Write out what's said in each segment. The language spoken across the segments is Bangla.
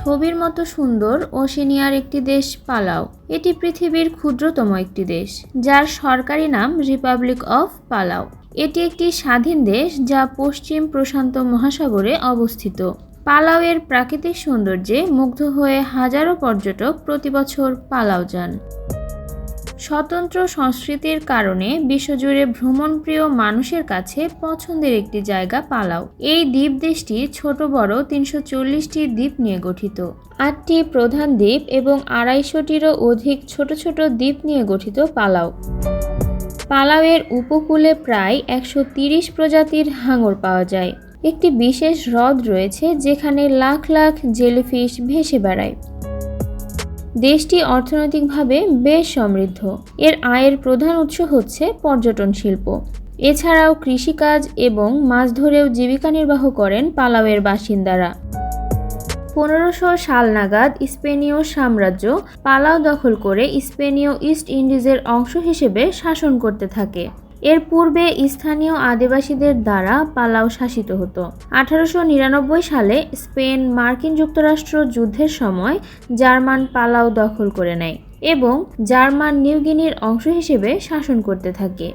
ছবির মতো সুন্দর ওশেনিয়ার একটি দেশ পালাও। এটি পৃথিবীর ক্ষুদ্রতম একটি দেশ, যার সরকারি নাম রিপাবলিক অফ পালাও এটি একটি স্বাধীন দেশ যা পশ্চিম প্রশান্ত মহাসাগরে অবস্থিত। পালাওয়ের প্রাকৃতিক সৌন্দর্যে মুগ্ধ হয়ে হাজারো পর্যটক প্রতিবছর পালাও যান। স্বতন্ত্র সংস্কৃতির কারণে বিশ্বজুড়ে ভ্রমণপ্রিয় মানুষের কাছে পছন্দের একটি জায়গা পালাও। এই দ্বীপ দেশটি ছোট বড় তিনশো চল্লিশটি দ্বীপ নিয়ে গঠিত। আটটি প্রধান দ্বীপ এবং আড়াইশোটিরও অধিক ছোট ছোট দ্বীপ নিয়ে গঠিত পালাও। পালাওয়ের উপকূলে প্রায় একশো প্রজাতির হাঙর পাওয়া যায়। একটি বিশেষ হ্রদ রয়েছে যেখানে লাখ লাখ জেলিফিশ ভেসে বেড়ায়। দেশটি অর্থনৈতিকভাবে বেশ সমৃদ্ধ। এর আয়ের প্রধান উৎস হচ্ছে পর্যটন শিল্প। এছাড়াও কৃষিকাজ এবং মাছ ধরেও জীবিকা নির্বাহ করেন পালাওয়ের বাসিন্দারা। পনেরোশো সাল নাগাদ স্পেনীয় সাম্রাজ্য পালাও দখল করে স্পেনীয় ইস্ট ইন্ডিজের অংশ হিসেবে শাসন করতে থাকে। এর পূর্বে স্থানীয় আদিবাসীদের দ্বারা পালাও শাসিত হতো। আঠারোশো নিরানব্বই সালে স্পেন মার্কিন যুক্তরাষ্ট্র যুদ্ধের সময় জার্মান পালাও দখল করে নেয় এবং জার্মান নিউগিনির অংশ হিসেবে শাসন করতে থাকে।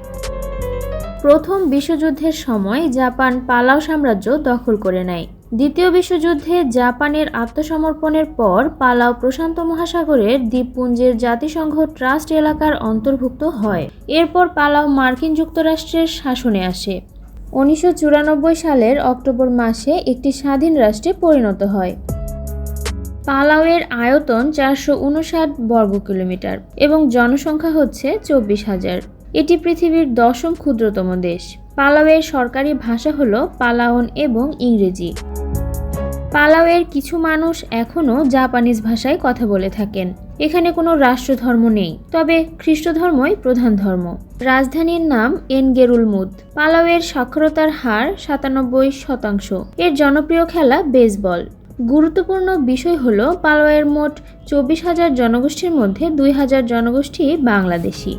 প্রথম বিশ্বযুদ্ধের সময় জাপান পালাও সাম্রাজ্য দখল করে নেয়। দ্বিতীয় বিশ্বযুদ্ধে জাপানের আত্মসমর্পণের পর পালাও প্রশান্ত মহাসাগরের দ্বীপপুঞ্জের জাতিসংঘ ট্রাস্ট এলাকার অন্তর্ভুক্ত হয়। এরপর পালাও মার্কিন যুক্তরাষ্ট্রের শাসনে আসে। উনিশশো চুরানব্বই সালের অক্টোবর মাসে একটি স্বাধীন রাষ্ট্রে পরিণত হয়। পালাওয়ের আয়তন চারশো উনষাট বর্গ কিলোমিটার এবং জনসংখ্যা হচ্ছে চব্বিশ হাজার। এটি পৃথিবীর দশম ক্ষুদ্রতম দেশ। পালাওয়ের সরকারি ভাষা হল পালাওন এবং ইংরেজি। পালাওয়ের কিছু মানুষ এখনও জাপানিজ ভাষায় কথা বলে থাকেন। এখানে কোনো রাষ্ট্রধর্ম নেই, তবে খ্রিস্ট ধর্মই প্রধান ধর্ম। রাজধানীর নাম এনগেরুলমুদ। পালাওয়ের সাক্ষরতার হার সাতানব্বই শতাংশ। এর জনপ্রিয় খেলা বেসবল। গুরুত্বপূর্ণ বিষয় হল পালাওয়ের মোট চব্বিশ হাজার জনগোষ্ঠীর মধ্যে দুই হাজার জনগোষ্ঠী বাংলাদেশি।